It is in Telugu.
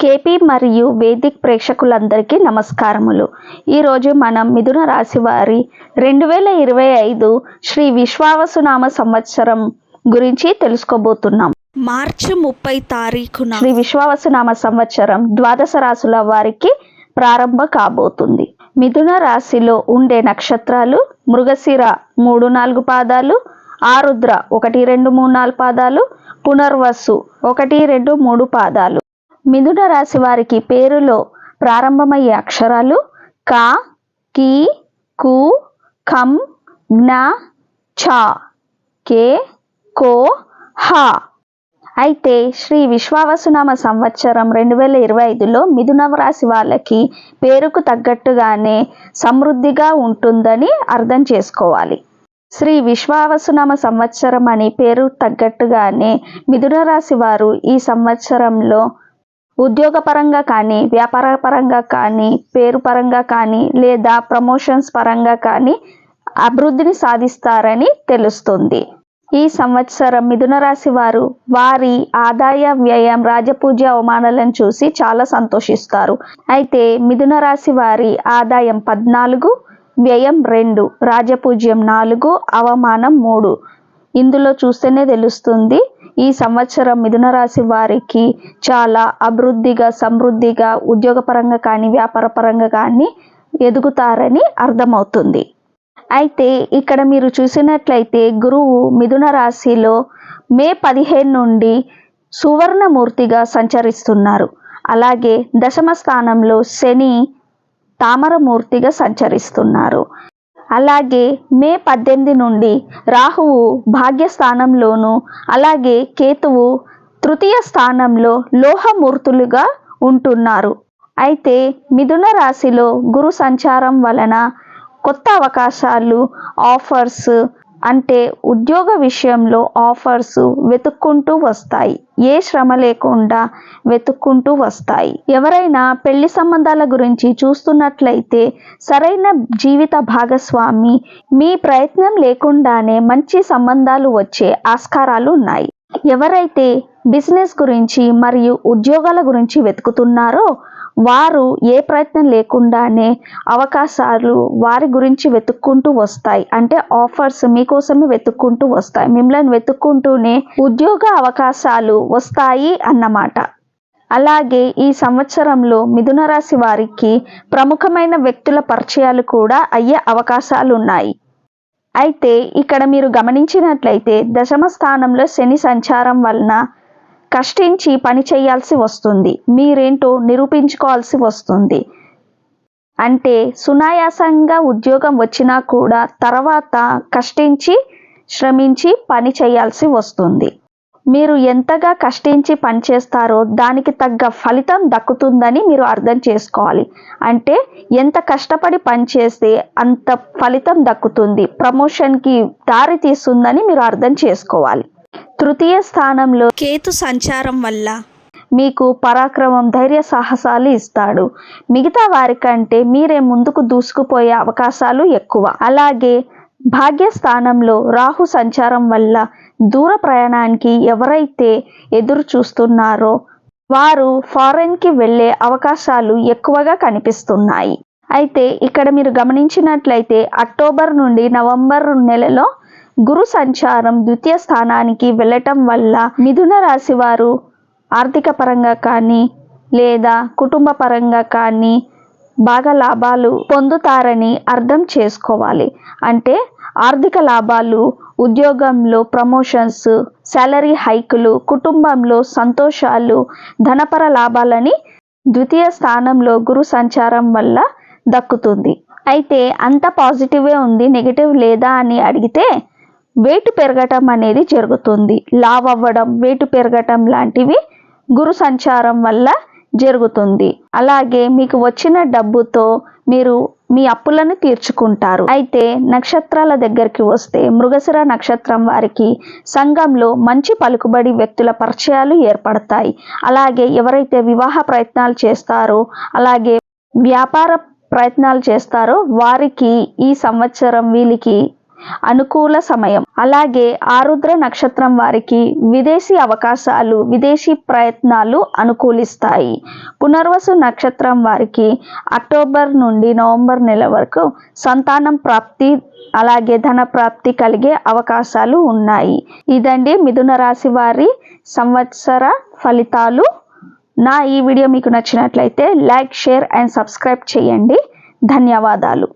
కేపీ మరియు వేదిక్ ప్రేక్షకులందరికీ నమస్కారములు. ఈరోజు మనం మిథున రాశి వారి రెండు వేల ఇరవై ఐదు శ్రీ విశ్వావసునామ సంవత్సరం గురించి తెలుసుకోబోతున్నాం. మార్చి ముప్పై తారీఖున శ్రీ విశ్వావసునామ సంవత్సరం ద్వాదశ రాశుల వారికి ప్రారంభ కాబోతుంది. మిథున రాశిలో ఉండే నక్షత్రాలు మృగశిర మూడు నాలుగు పాదాలు ఆరుద్ర ఒకటి రెండు మూడు నాలుగు పాదాలు పునర్వసు ఒకటి రెండు మూడు పాదాలు. మిథున రాశి వారికి పేరులో ప్రారంభమయ్యే అక్షరాలు క కి కు కం జ్ఞ ఛ కే కో హ. అయితే శ్రీ విశ్వావసునామ సంవత్సరం రెండు వేల ఇరవై ఐదులో మిథున రాశి వాళ్ళకి పేరుకు తగ్గట్టుగానే సమృద్ధిగా ఉంటుందని అర్థం చేసుకోవాలి. శ్రీ విశ్వావసునామ సంవత్సరం అని పేరు తగ్గట్టుగానే మిథున రాశి వారు ఈ సంవత్సరంలో ఉద్యోగపరంగా కానీ వ్యాపార పరంగా కానీ పేరు పరంగా కానీ లేదా ప్రమోషన్స్ పరంగా కానీ అభివృద్ధిని సాధిస్తారని తెలుస్తుంది. ఈ సంవత్సరం మిథున రాశి వారు వారి ఆదాయ వ్యయం రాజపూజ అవమానాలను చూసి చాలా సంతోషిస్తారు. అయితే మిథున రాశి వారి ఆదాయం పద్నాలుగు వ్యయం రెండు రాజపూజ్యం నాలుగు అవమానం మూడు. ఇందులో చూస్తేనే తెలుస్తుంది ఈ సంవత్సరం మిథున రాశి వారికి చాలా అభివృద్ధిగా సమృద్ధిగా ఉద్యోగపరంగా కానీ వ్యాపార పరంగా కానీ ఎదుగుతారని అర్థమవుతుంది. అయితే ఇక్కడ మీరు చూసినట్లయితే గురువు మిథున రాశిలో మే పదిహేను నుండి సువర్ణమూర్తిగా సంచరిస్తున్నారు. అలాగే దశమ స్థానంలో శని తామరమూర్తిగా సంచరిస్తున్నారు. అలాగే మే పద్దెనిమిది నుండి రాహువు భాగ్యస్థానంలోను అలాగే కేతువు తృతీయ స్థానంలో లోహమూర్తులుగా ఉంటున్నారు. అయితే మిథున రాశిలో గురు సంచారం వలన కొత్త అవకాశాలు ఆఫర్స్ అంటే ఉద్యోగ విషయంలో ఆఫర్స్ వెతుక్కుంటూ వస్తాయి. ఏ శ్రమ లేకుండా వెతుక్కుంటూ వస్తాయి. ఎవరైనా పెళ్ళి సంబంధాల గురించి చూస్తున్నట్లయితే సరైన జీవిత భాగస్వామి మీ ప్రయత్నం లేకుండానే మంచి సంబంధాలు వచ్చే ఆస్కారాలు ఉన్నాయి. ఎవరైతే బిజినెస్ గురించి మరియు ఉద్యోగాల గురించి వెతుకుతున్నారో వారు ఏ ప్రయత్నం లేకుండానే అవకాశాలు వారి గురించి వెతుక్కుంటూ వస్తాయి. అంటే ఆఫర్స్ మీకోసమే వెతుక్కుంటూ వస్తాయి. మిమ్మల్ని వెతుక్కుంటూనే ఉద్యోగ అవకాశాలు వస్తాయి అన్నమాట. అలాగే ఈ సంవత్సరంలో మిథున రాశి వారికి ప్రముఖమైన వ్యక్తుల పరిచయాలు కూడా అయ్యే అవకాశాలు ఉన్నాయి అయితే ఇక్కడ మీరు గమనించినట్లయితే దశమ స్థానంలో శని సంచారం వలన కష్టించి పని చేయాల్సి వస్తుంది. మీరేంటో నిరూపించుకోవాల్సి వస్తుంది. అంటే సునాయాసంగా ఉద్యోగం వచ్చినా కూడా తర్వాత కష్టించి శ్రమించి పని చేయాల్సి వస్తుంది. మీరు ఎంతగా కష్టించి పని చేస్తారో దానికి తగ్గ ఫలితం దక్కుతుందని మీరు అర్థం చేసుకోవాలి. అంటే ఎంత కష్టపడి పనిచేస్తే అంత ఫలితం దక్కుతుంది. ప్రమోషన్కి దారి తీస్తుందని మీరు అర్థం చేసుకోవాలి. తృతీయ స్థానంలో కేతు సంచారం వల్ల మీకు పరాక్రమం ధైర్య సాహసాలు ఇస్తాడు. మిగతా వారికంటే మీరే ముందుకు దూసుకుపోయే అవకాశాలు ఎక్కువ. అలాగే భాగ్యస్థానంలో రాహు సంచారం వల్ల దూర ప్రయాణానికి ఎవరైతే ఎదురు చూస్తున్నారో వారు ఫారెన్కి వెళ్ళే అవకాశాలు ఎక్కువగా కనిపిస్తున్నాయి. అయితే ఇక్కడ మీరు గమనించినట్లయితే అక్టోబర్ నుండి నవంబర్ నెలలో గురు సంచారం ద్వితీయ స్థానానికి వెళ్ళటం వల్ల మిథున రాశి వారు ఆర్థిక పరంగా కానీ లేదా కుటుంబ పరంగా కానీ బాగా లాభాలు పొందుతారని అర్థం చేసుకోవాలి. అంటే ఆర్థిక లాభాలు ఉద్యోగంలో ప్రమోషన్స్ శాలరీ హైకులు కుటుంబంలో సంతోషాలు ధనపర లాభాలని ద్వితీయ స్థానంలో గురు సంచారం వల్ల దక్కుతుంది. అయితే అంత పాజిటివే ఉంది నెగిటివ్ లేదా అని అడిగితే వెయిట్ పెరగటం అనేది జరుగుతుంది. లావ్ అవ్వడం వెయిట్ పెరగటం లాంటివి గురు సంచారం వల్ల జరుగుతుంది. అలాగే మీకు వచ్చిన డబ్బుతో మీరు మీ అప్పులను తీర్చుకుంటారు. అయితే నక్షత్రాల దగ్గరికి వస్తే మృగశిర నక్షత్రం వారికి సంఘంలో మంచి పలుకుబడి వ్యక్తుల పరిచయాలు ఏర్పడతాయి. అలాగే ఎవరైతే వివాహ ప్రయత్నాలు చేస్తారో అలాగే వ్యాపార ప్రయత్నాలు చేస్తారో వారికి ఈ సంవత్సరం వీళ్ళకి అనుకూల సమయం. అలాగే ఆరుద్ర నక్షత్రం వారికి విదేశీ అవకాశాలు విదేశీ ప్రయత్నాలు అనుకూలిస్తాయి. పునర్వసు నక్షత్రం వారికి అక్టోబర్ నుండి నవంబర్ నెల వరకు సంతానం ప్రాప్తి అలాగే ధన ప్రాప్తి కలిగే అవకాశాలు ఉన్నాయి. ఇదండి మిథున రాశి వారి సంవత్సర ఫలితాలు. నా ఈ వీడియో మీకు నచ్చినట్లయితే లైక్ షేర్ అండ్ సబ్స్క్రైబ్ చేయండి. ధన్యవాదాలు.